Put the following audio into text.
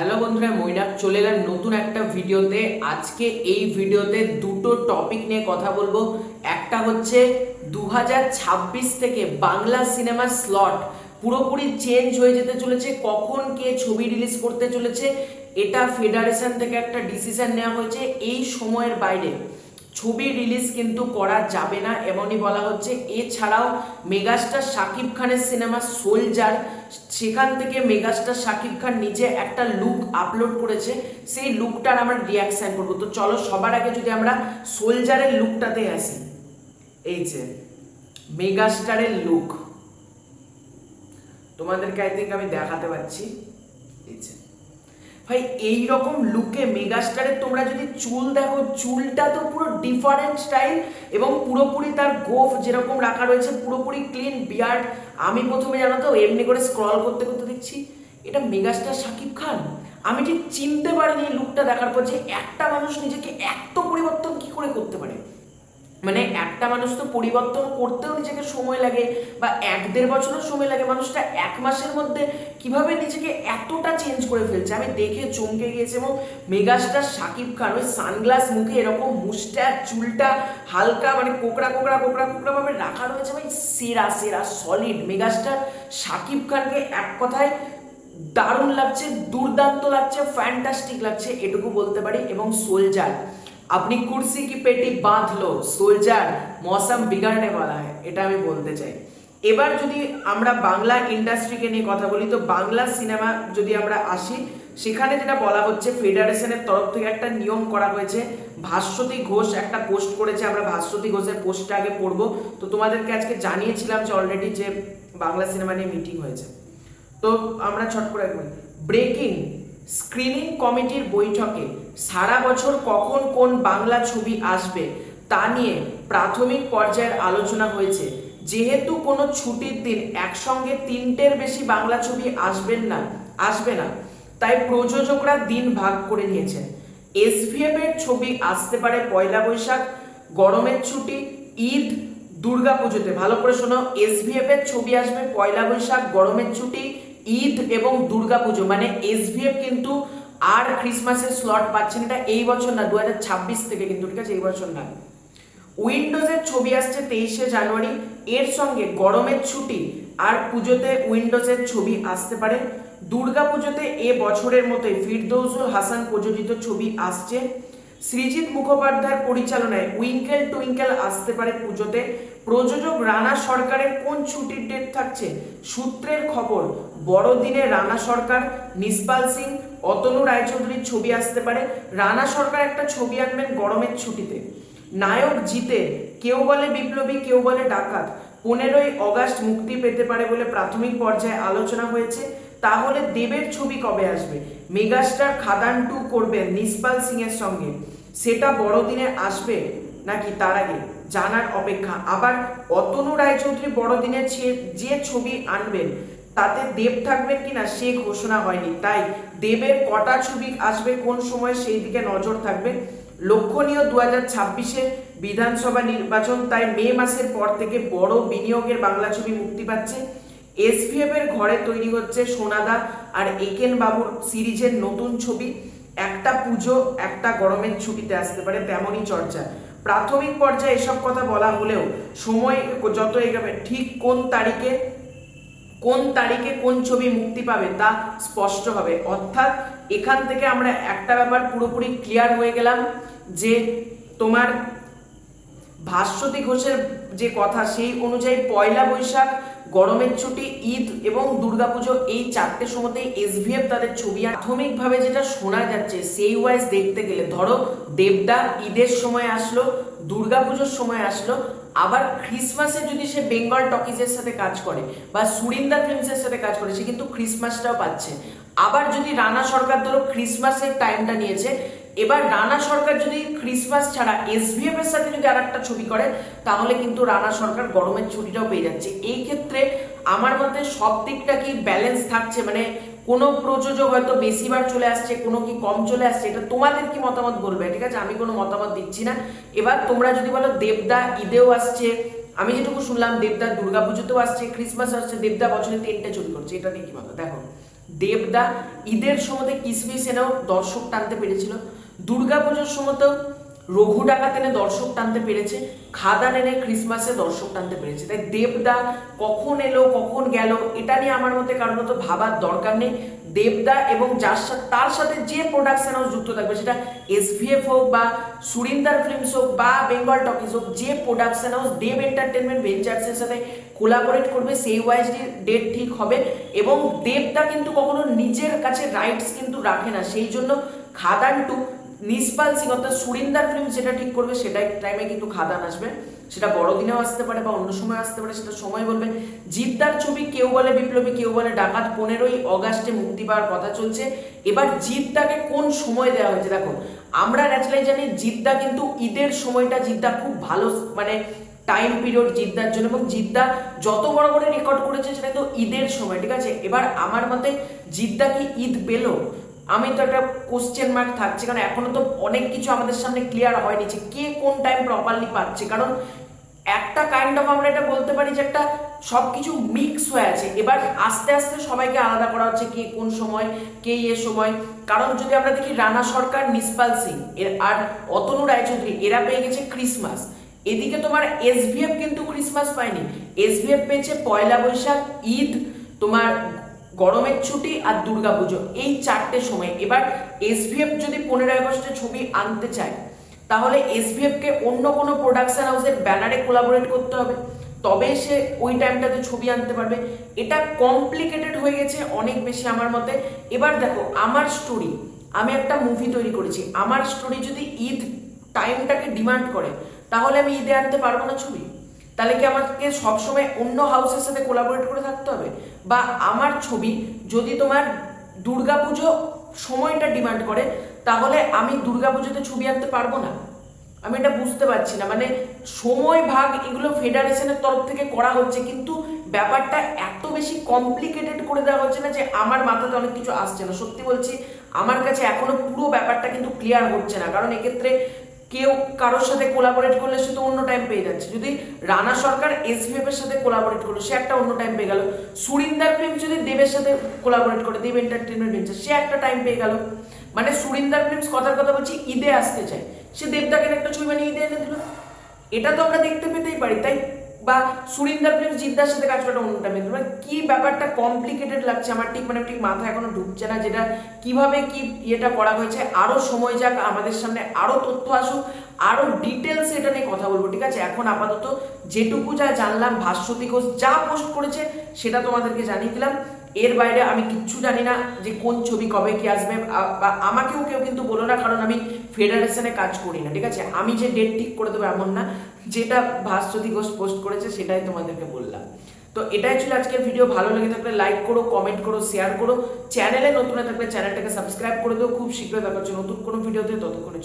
Hello বন্ধুরা মৈনাক। চলে এলাম নতুন একটা ভিডিওতে। আজকে এই ভিডিওতে দুটো টপিক নিয়ে কথা বলব। একটা হচ্ছে দু হাজার ছাব্বিশ থেকে বাংলা সিনেমার স্লট পুরোপুরি চেঞ্জ হয়ে যেতে চলেছে, কখন কে ছবি রিলিজ করতে চলেছে, এটা ফেডারেশন থেকে একটা ডিসিশন নেওয়া হয়েছে এই সময়ের বাইরে। ছবি রিলিজ কিন্তু করা যাবে না, এমনই বলা হচ্ছে। এছাড়াও মেগাস্টার শাকিব খানের সিনেমা সোলজার সেখান থেকে মেগাস্টার শাকিব খান নিজে একটা লুক আপলোড করেছে। সেই লুকটার আমরা রিয়াকশন করব। তো চলো, সবার আগে যদি আমরা সোলজারের লুকটাতে আসি। এই যে, মেগাস্টারের লুক তোমাদেরকে আই থিঙ্ক আমি দেখাতে পাচ্ছি। এই যে। ভাই এই রকম লুকে মেগাস্টারের তোমরা যদি চুল দেখো, চুলটা তো পুরো ডিফারেন্ট স্টাইল এবং পুরোপুরি তার গোফ যেরকম রাখা রয়েছে, পুরোপুরি ক্লিন বিয়ার্ড আমি প্রথমে জানো তো, এমনি করে স্ক্রল করতে করতে দেখছি, এটা মেগাস্টার শাকিব খান? আমি ঠিক চিনতে পারিনি লুকটা দেখার পর যে একটা মানুষ নিজেকে এত পরিবর্তন কি করে করতে পারে। মানে একটা মানুষ তো পরিবর্তন করতেও নিজেকে সময় লাগে বা এক দেড় বছরও সময় লাগে মানুষটা এক মাসের মধ্যে কীভাবে নিজেকে এতটা চেঞ্জ করে ফেলছে? আমি দেখে চমকে গিয়েছি এবং মেগাস্টার শাকিব খান ওই সানগ্লাস মুখে এরকম মুস্টার চুলটা হালকা মানে কোকড়া কোকড়া কোকড়া কোকড়া ভাবে রাখা রয়েছে ভাই, সেরা সেরা সলিড মেগাস্টার শাকিব খানকে এক কথায় দারুণ লাগছে, দুর্দান্ত লাগছে ফ্যান্টাস্টিক লাগছে, এটুকু বলতে পারি এবং সোলজার আপনি কুর্সি কি পেটি বাঁধ লো সোলজার মৌসম বিগাড়নে वाला है এটা আমি বলতে চাই এবার যদি আমরা বাংলা ইন্ডাস্ট্রিকে নিয়ে কথা বলি তো বাংলা সিনেমা যদি আমরা আসি সেখানে যেটা বলা হচ্ছে ফেডারেশনের তরফ থেকে একটা নিয়ম করা হয়েছে ভাস্বতী ঘোষ একটা পোস্ট করেছে আমরা ভাস্বতী ঘোষের পোস্টটা আগে পড়বো তো তোমাদেরকে আজকে জানিয়েছিলাম যে অলরেডি যে বাংলা সিনেমা নিয়ে মিটিং হয়েছে তো আমরা ছট করে ব্রেকিং স্ক্রিনিং কমিটির বৈঠকে সারা বছর কখন কোন বাংলা ছবি আসবে তা নিয়ে প্রাথমিক পর্যায়ের আলোচনা হয়েছে। যেহেতু কোনো ছুটির দিন একসঙ্গে তিনটের বেশি বাংলা ছবি আসবেন না, আসবে না, তাই প্রযোজকরা দিন ভাগ করে নিয়েছেন। এসভিএফ এর ছবি আসতে পারে পয়লা বৈশাখ, গরমের ছুটি, ঈদ দুর্গা পুজোতে ভালো করে শোনো এসভিএফ এর ছবি আসবে পয়লা বৈশাখ, গরমের ছুটি ঈদ এবং দুর্গা পুজো মানে এসভিএফ কিন্তু আর ক্রিসমাসের স্লট পাচ্ছেন এটা এই বছর না, দুহাজার ছাব্বিশ থেকে কিন্তু, ঠিক আছে? এই বছর না। উইন্ডোজের ছবি আসছে তেইশে জানুয়ারি, এর সঙ্গে গরমের ছুটি আর পুজোতে উইন্ডোজের ছবি আসতে পারে। দুর্গা পুজোতে এ বছরের মতোই ফিরদৌসুল হাসান প্রযোজিত ছবি আসছে। সৃজিত মুখোপাধ্যায়ের পরিচালনায় উইঙ্কেল টুইঙ্কেল আসতে পারে পুজোতে। প্রযোজক রানা সরকারের কোন ছুটির ডেট থাকছে সূত্রের খবর, বড়দিনে রানা সরকার নিসপাল সিং, অতনু রায়চৌধুরীর ছবি আসতে পারে। রানা সরকার একটা ছবি আনবেন গরমের ছুটিতে। নায়ক জিতে, কেউ বলে বিপ্লবী, কেউ বলে ডাকাত। পনেরোই অগাস্ট মুক্তি পেতে পারে বলে প্রাথমিক পর্যায়ে আলোচনা হয়েছে। তাহলে দেবের ছবি কবে আসবে? মেগাস্টার খাদান টু করবেন নিসপাল সিং এর সঙ্গে। সেটা বড়দিনে আসবে নাকি তার আগে? জানার অপেক্ষা। আবার অতনু রায়চৌধুরী বড়দিনে যে ছবি আনবেন, তাতে দেব থাকবেন কিনা সে ঘোষণা হয়নি। তাই দেবের কটা ছবি আসবে, কোন সময় সেই দিকে নজর থাকবে? লক্ষণীয় দু হাজার ছাব্বিশে বিধানসভা নির্বাচন, তাই মে মাসের পর থেকে বড় বিনিয়োগের বাংলা ছবি মুক্তি পাচ্ছে। এসভিএফ এর ঘরে তৈরি হচ্ছে সোনাদা আর একেন বাবুর সিরিজের নতুন ছবি। একটা পুজো একটা গরমের ছুটিতে আসতে পারে, তেমনই চর্চা। প্রাথমিক পর্যায়ে এসব কথা বলা হলেও সময় যত এগাবে, ঠিক কোন তারিখে কোন তারিখে কোন ছবি মুক্তি পাবে তা স্পষ্ট হবে। অর্থাৎ এখান থেকে আমরা একটা ব্যাপার পুরোপুরি ক্লিয়ার হয়ে গেলাম যে তোমার ভাস্বতী ঘোষের যে কথা, সেই অনুযায়ী পয়লা বৈশাখ, গরমের ছুটি, ঈদ এবং দুর্গাপুজো এই চারটে সময়তেই এসভিএফ তাদের ছবি প্রাথমিকভাবে যেটা শোনা যাচ্ছে, সেই ওয়াইজ দেখতে গেলে, ধরো দেবদা ঈদের সময় আসলো, দুর্গাপুজোর সময় আসলো, আবার ক্রিসমাসে যদি সে বেঙ্গল টকিজের সাথে কাজ করে বা সুরিন্দা ফিল্মসের সাথে কাজ করে, সে কিন্তু ক্রিসমাসটাও পাচ্ছে। আবার যদি রানা সরকার ধরো ক্রিসমাসের টাইমটা নিয়েছে এবার রানা সরকার যদি ক্রিসমাস ছাড়া এসভিএফ এর সাথে যদি আর একটা ছবি করে, তাহলে কিন্তু রানা সরকার গরমের ছুটিটাও পেয়ে যাচ্ছে। এই ক্ষেত্রে আমার মতে সব দিকটা কি ব্যালেন্স থাকছে? মানে কোনো প্রযোজক হয়তো বেশিবার চলে আসছে, কোনো কি কম চলে আসছে, এটা তোমাদের কি মতামত বলবে? ঠিক আছে, আমি কোনো মতামত দিচ্ছি না। এবার তোমরা যদি বলো দেবদা ঈদেও আসছে, আমি যেটুকু শুনলাম দেবদা দুর্গাপুজোতেও আসছে ক্রিসমাস আসছে, দেবদা বছরে তিনটে ছবি করছে, এটা নিয়ে কি মতো দেখো। দেবদা ঈদের সময়তে কিসমিস এনেও দর্শক টানতে পেরেছিল। দুর্গাপুজোর সময়তেও রঘু ডাকাত এনে দর্শক টানতে পেরেছে। খাদান এনে ক্রিসমাসে দর্শক টানতে পেরেছে। তাই দেবদা কখন এলো, কখন গেল, এটা নিয়ে আমার মতে কারণ তো ভাবার দরকার নেই। দেবদা এবং যার সাথে তার সাথে যে প্রোডাকশন হাউস যুক্ত থাকবে, সেটা এসভিএফ হোক বা সুরিন্দার ফিল্মস হোক বা বেঙ্গল টকিজ হোক, যে প্রোডাকশন হাউস দেব এন্টারটেনমেন্ট ভেঞ্চার্সের সাথে কোলাবোরেট করবে, সেই ওয়াইজ ডেট ঠিক হবে এবং দেবদা কিন্তু কখনো নিজের কাছে রাইটস কিন্তু রাখে না। সেই জন্য খাদান টু নিসপাল সিং অর্থাৎ সুরিন্দার ফিল্ম যেটা ঠিক করবে, সেটা টাইমে কিন্তু খাদান আসবে। সেটা বড়দিনেও আসতে পারে বা অন্য সময় আসতে পারে, সেটা সময় বলবে। জিদ্দার ছবি কেউ বলে বিপ্লবী, কেউ বলে ডাকাত। পনেরোই অগাস্টে মুক্তি পাওয়ার কথা চলছে। এবার জিদ্দাকে কোন সময় দেওয়া হয়েছে? দেখো, আমরা ন্যাচারালি জানি জিদ্দা কিন্তু ঈদের সময়টা জিদ্দা খুব ভালো মানে টাইম পিরিয়ড জিদ্দার জন্য এবং জিদ্দা যত বড় বড় রেকর্ড করেছে সেটা তো ঈদের সময়, ঠিক আছে? এবার আমার মতে জিদ্দা কি ঈদ পেল? আমি তো একটা কোশ্চেন মার্ক থাকছে, কারণ এখনও তো অনেক কিছু আমাদের সামনে ক্লিয়ার হয়নি যে কে কোন টাইম প্রপারলি পাচ্ছে। কারণ একটা কাইন্ড অফ আমরা এটা বলতে পারি যে একটা সব কিছু মিক্স হয়ে আছে। এবার আস্তে আস্তে সবাইকে আলাদা করা হচ্ছে কে কোন সময়, কে এ সময়। কারণ যদি আমরা দেখি রানা সরকার নিসপাল সিং, এর আর অতনু রায়চৌধুরী, এরা পেয়ে গেছে ক্রিসমাস এদিকে তোমার এসভিএফ কিন্তু ক্রিসমাস পায়নি। এসভিএফ পেয়েছে পয়লা বৈশাখ, ঈদ, তোমার গরমের ছুটি আর দুর্গাপুজো। এই চারটে সময়। এবার এসভিএফ যদি পনেরোই আগস্টে ছবি আনতে চায়, তাহলে এসভিএফ কে অন্য কোনো প্রোডাকশন হাউসের ব্যানারে কোলাবোরেট করতে হবে। তবে সে ওই টাইমটাতে ছবি আনতে পারবে। এটা কমপ্লিকেটেড হয়ে গেছে অনেক বেশি আমার মতে। এবার দেখো, আমার স্টোরি আমি একটা মুভি তৈরি করেছি। আমার স্টোরি যদি ঈদ টাইমটাকে ডিমান্ড করে তাহলে আমি ঈদে আনতে পারব না ছবি? তাহলে কি আমাকে সবসময় অন্য হাউসের সাথে কোলাবোরেট করে থাকতে হবে? বা আমার ছবি যদি তোমার দুর্গাপুজো সময়টা ডিমান্ড করে, তাহলে আমি দুর্গাপুজোতে ছবি আনতে পারব না? আমি এটা বুঝতে পারছি না। মানে সময় ভাগ এগুলো ফেডারেশনের তরফ থেকে করা হচ্ছে, কিন্তু ব্যাপারটা এত বেশি কমপ্লিকেটেড করে দেওয়া হচ্ছে না যে আমার মাথাতে অনেক কিছু আসছে না। সত্যি বলছি, আমার কাছে এখনও পুরো ব্যাপারটা কিন্তু ক্লিয়ার হচ্ছে না। কারণ এক্ষেত্রে কেউ কারোর সাথে কোলাবোরেট করলে সে তো অন্য টাইম পেয়ে যাচ্ছে। যদি রানা সরকার এসভিএফ এর সাথে কোলাবোরেট করল, সে একটা অন্য টাইম পেয়ে গেল। সুরিন্দার ফিল্ম যদি দেবের সাথে কোলাবোরেট করে, দেব এন্টারটেনমেন্ট ভেঞ্চার সে একটা টাইম পেয়ে গেল। মানে সুরিন্দার ফিল্মস কথার কথা বলছি, ঈদে আসতে চায়। সে দেবদাকে একটা ছবি বানিয়ে ঈদে এনে দিল। এটা তো আমরা দেখতে পেতেই পারি, তাই বা সুরিন্দার প্রেম জিদ্দার সাথে কাজ করাটা অন্যটা টাইমে মানে কি ব্যাপারটা কমপ্লিকেটেড লাগছে? আমার ঠিক মানে ঠিক মাথা এখনও ঢুকছে না যেটা কীভাবে কি ইয়েটা করা হয়েছে। আরও সময় যাক, আমাদের সামনে আরও তথ্য আসুক, আরও ডিটেলস এটা নিয়ে কথা বলব, ঠিক আছে? এখন আপাতত যেটুকু যা জানলাম, ভাস্বতী ঘোষ যা পোস্ট করেছে, সেটা তোমাদেরকে জানিয়ে দিলাম। এর বাইরে আমি কিচ্ছু জানি না যে কোন ছবি কবে কি আসবে, বা আমাকেও কেউ কিন্তু বলো না, কারণ আমি ফেডারেশনে কাজ করি না, ঠিক আছে? আমি যে ডেট ঠিক করে দেবো এমন না, যেটা ভাস্বতী ঘোষ পোস্ট করেছে সেটাই তোমাদেরকে বললাম। তো এটাই ছিল আজকের ভিডিও ভালো লেগে থাকলে লাইক করো কমেন্ট করো শেয়ার করো চ্যানেলে নতুন থাকলে চ্যানেলটাকে সাবস্ক্রাইব করে দিও, খুব শীঘ্রই দেখা হচ্ছে নতুন কোনো ভিডিওতে ততক্ষণের